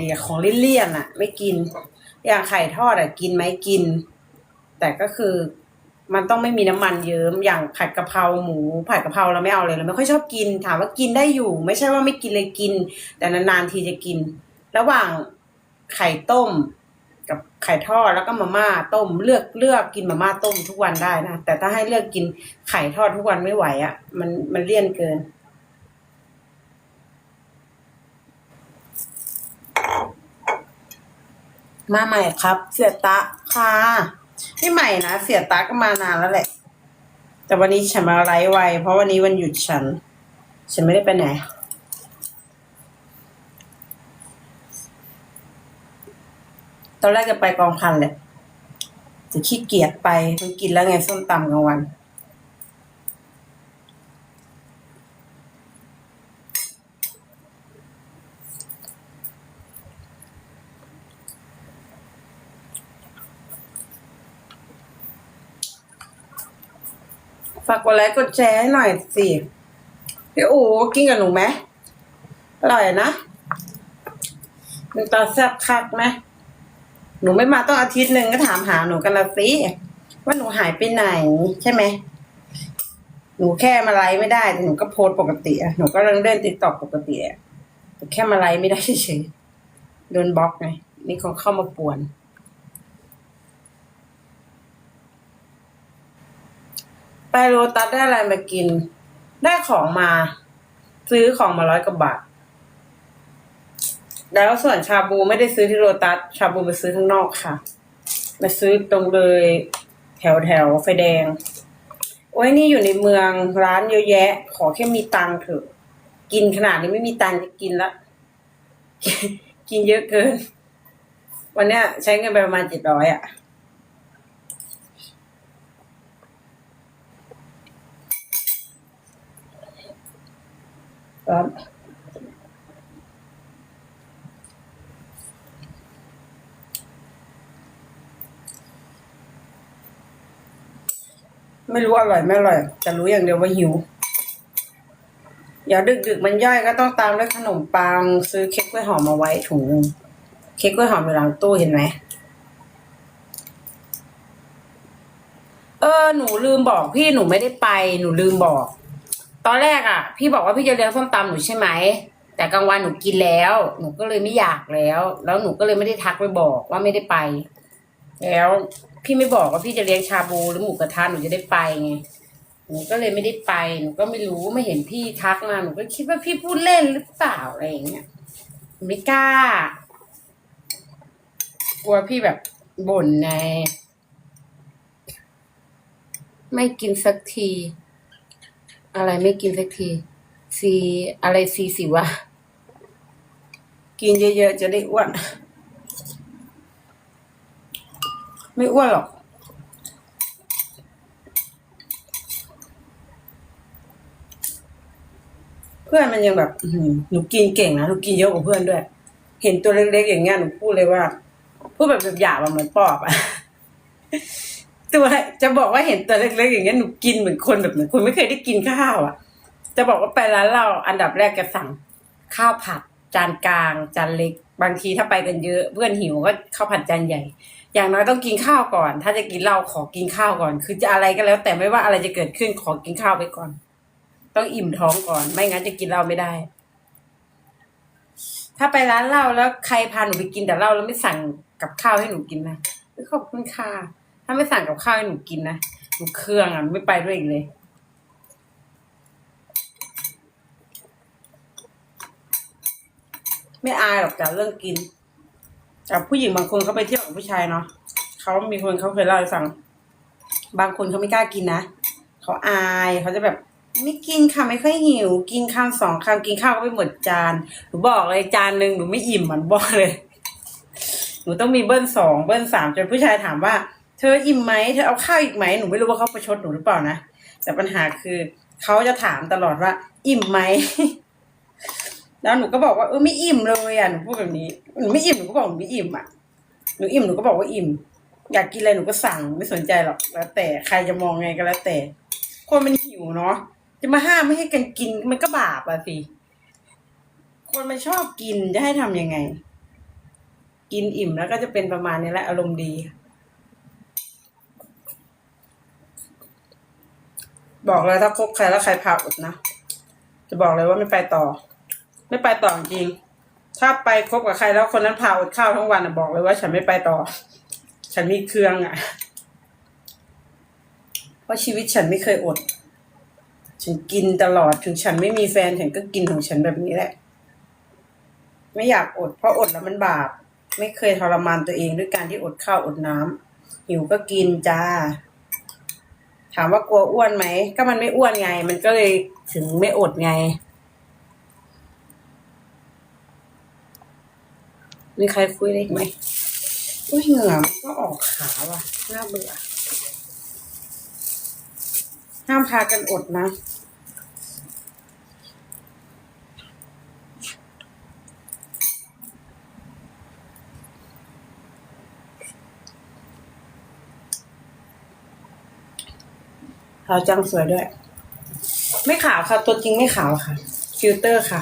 ดีอะของเลี่ยนๆอะไม่กิน อย่างไข่ทอดอะกินไหมกิน แต่ก็คือมันต้องไม่มีน้ำมันเยิ้มอย่างผัดกะเพราหมูผัดกะเพราเราไม่เอาเลยเราไม่ค่อยชอบกิน ถามว่ากินได้อยู่ ไม่ใช่ว่าไม่กินเลยกิน แต่นานๆทีจะกิน ระหว่างไข่ต้ม กับไข่ทอดแล้วก็มาม่าต้มเลือกเลือกกินมาม่าต้มทุกวันได้นะแต่ถ้าให้เลือกกินไข่ทอดทุกวันไม่ไหวอะ่ะ มันมันเลี่ยนเกิน มาใหม่ครับ เสียตะค่ะไม่ใหม่นะเสียตะก็มานานแล้วแหละ แต่วันนี้ฉันมาไลฟ์ไว เพราะวันนี้วันหยุดฉัน ฉันไม่ได้ไปไหนตอนแรกจะไปกองพันแหละจะขี้เกียจไปมันกินแล้วไงส้มตำกลางวัน ฝากกดไลค์กดแชร์ให้หน่อยสิพี่อูกินกับหนูไหมอร่อยนะมันตาแซ่บคักไหมหนูไม่มาต้องอาทิตย์หนึ่งก็ถามหาหนูกันละสิว่าหนูหายไปไหน ใช่ไหมหนูแค่มาไลฟ์ไม่ได้แต่หนูก็โพสปกติอะหนูก็เล่นเล่นติ๊กต็อกปกติอะแต่แค่มาไลฟ์ไม่ได้เฉยโดนบล็อกไงมีคนเข้ามาป่วน ไป โรตัสได้อะไรมากิน ได้ของมา ซื้อของมาร้อยกว่าบาท แล้วส่วนชาบูไม่ได้ซื้อที่โรตัส ชาบูไปซื้อข้างนอกค่ะ มาซื้อตรงเลยแถวแถวไฟแดง โอ้ยนี่อยู่ในเมืองร้านเยอะแยะ ขอแค่มีตังค์เถอะ กินขนาดนี้ไม่มีตังค์จะกินละ กินเยอะเกิน วันเนี้ยใช้เงินไปประมาณเจ็ดร้อยอะ ร้อนไม่รู้อร่อยไม่อร่อยแต่รู้อย่างเดียวว่าหิวเดี๋ยวดึกมันย่อยก็ต้องตามด้วยขนมปังซื้อเค้กกล้วยหอมมาไว้ถุงเค้กกล้วยหอมอยู่หลังตู้เห็นไหมเออหนูลืมบอกพี่หนูไม่ได้ไป หนูลืมบอก ตอนแรกอะ พี่บอกว่าพี่จะเลี้ยงส้มตำหนูใช่ไหมแต่กลางวันหนูกินแล้ว หนูก็เลยไม่อยากแล้ว แล้วหนูก็เลยไม่ได้ทักไปบอกว่าไม่ได้ไป แล้ว พี่ไม่บอกว่าพี่จะเลี้ยงชาบูหรือหมูกระทะหนูจะได้ไปไงหนูก็เลยไม่ได้ไปหนูก็ไม่รู้ไม่เห็นพี่ทักมาหนูก็คิดว่าพี่พูดเล่นหรือเปล่าอะไรอย่างเงี้ยไม่กล้า กลัวพี่แบบบ่นไงไม่กินสักที อะไรไม่กินสักทีซีอะไรซีสิวะ กินเยอะๆจะได้อ้วน ไม่อ้วนหรอก เพื่อนมันยังแบบหนูกินเก่งนะหนูกินเยอะกว่าเพื่อนด้วย เห็นตัวเล็กๆอย่างเงี้ยหนูพูดเลยว่า พูดแบบหยาบๆเหมือนปอบอะ ตัวจะบอกว่าเห็นตัวเล็กๆอย่างเงี้ยหนูกินเหมือนคนแบบเหมือนคนไม่เคยได้กินข้าวอะจะบอกว่าไปร้านเราอันดับแรกจะสั่งข้าวผัดจานกลาง จานเล็ก บางทีถ้าไปกันเยอะ เพื่อนหิวก็ข้าวผัดจานใหญ่ อย่างน้อยต้องกินข้าวก่อน ถ้าจะกินเหล้าขอกินข้าวก่อน คือจะอะไรก็แล้ว แต่ไม่ว่าอะไรจะเกิดขึ้นขอกินข้าวไปก่อน ต้องอิ่มท้องก่อน ไม่งั้นจะกินเหล้าไม่ได้ ถ้าไปร้านเหล้าแล้วใครพาหนูไปกินแต่เหล้าแล้วไม่สั่งกับข้าวให้หนูกินนะขอบคุณค่ะ ถ้าไม่สั่งกับข้าวให้หนูกินนะหนูเครื่องอะไม่ไปด้วยอีกเลย ไม่อายหรอกจากเรื่องกินแต่ผู้หญิงบางคนเขาไปเที่ยวกับผู้ชายเนาะเขามีคนเขาเคยเล่าให้ฟัง บางคนเขาไม่กล้ากินนะเขาอายเขาจะแบบไม่กินค่ะไม่ค่อยหิว กินข้าวสองคำกินข้าวก็ไม่หมดจานหนูบอกเลยจานหนึ่งหนูไม่อิ่มเหมือนบอกเลย หนูต้องมีเบิ้ลสองเบิ้ลสามจนผู้ชายถามว่า เธออิ่มไหมเธอเอาข้าวอีกไหมหนูไม่รู้ว่าเขาประชดหนูหรือเปล่านะแต่ปัญหาคือเขาจะถามตลอดว่า อิ่มไหมแล้วหนูก็บอกว่าเออไม่อิ่มเลยอะหนูพูดแบบนี้หนูไม่อิ่มหนูก็บอกหนูไม่อิ่มอะหนูอิ่มหนูก็บอกว่าอิ่ม อยากกินอะไรหนูก็สั่งไม่สนใจหรอกแล้ว แต่ใครจะมองไงก็แล้วแต่ คนมันหิวเนาะจะมาห้ามไม่ให้กันกินมันก็บาปอะสิคนมันชอบกินจะให้ทำยังไง กินอิ่มแล้วก็จะเป็นประมาณนี้แหละอารมณ์ดี บอกเลยถ้าคบใครแล้วใครพาอดนะ จะบอกเลยว่าไม่ไปต่อ ไม่ไปต่อจริง ถ้าไปคบกับใครแล้วคนนั้นพาอดข้าวทั้งวันอะบอกเลยว่าฉันไม่ไปต่อ ฉันมีเครื่องอะเพราะชีวิตฉันไม่เคยอด ฉันกินตลอดถึงฉันไม่มีแฟนฉันก็กินของฉันแบบนี้แหละ ไม่อยากอด เพราะอดแล้วมันบาป ไม่เคยทรมานตัวเองด้วยการที่อดข้าวอดน้ำหิวก็กินจ้า ถามว่ากลัวอ้วนไหม ก็มันไม่อ้วนไง มันก็เลยถึงไม่อดไง มีใครคุยได้อีกไหมอุ้ยเหงื่อมันก็ออกขาว่ะ น่าเบื่อ ห้ามพากันอดนะ ขาวจังสวยด้วย ไม่ขาวค่ะ ตัวจริงไม่ขาวค่ะ ฟิลเตอร์ค่ะ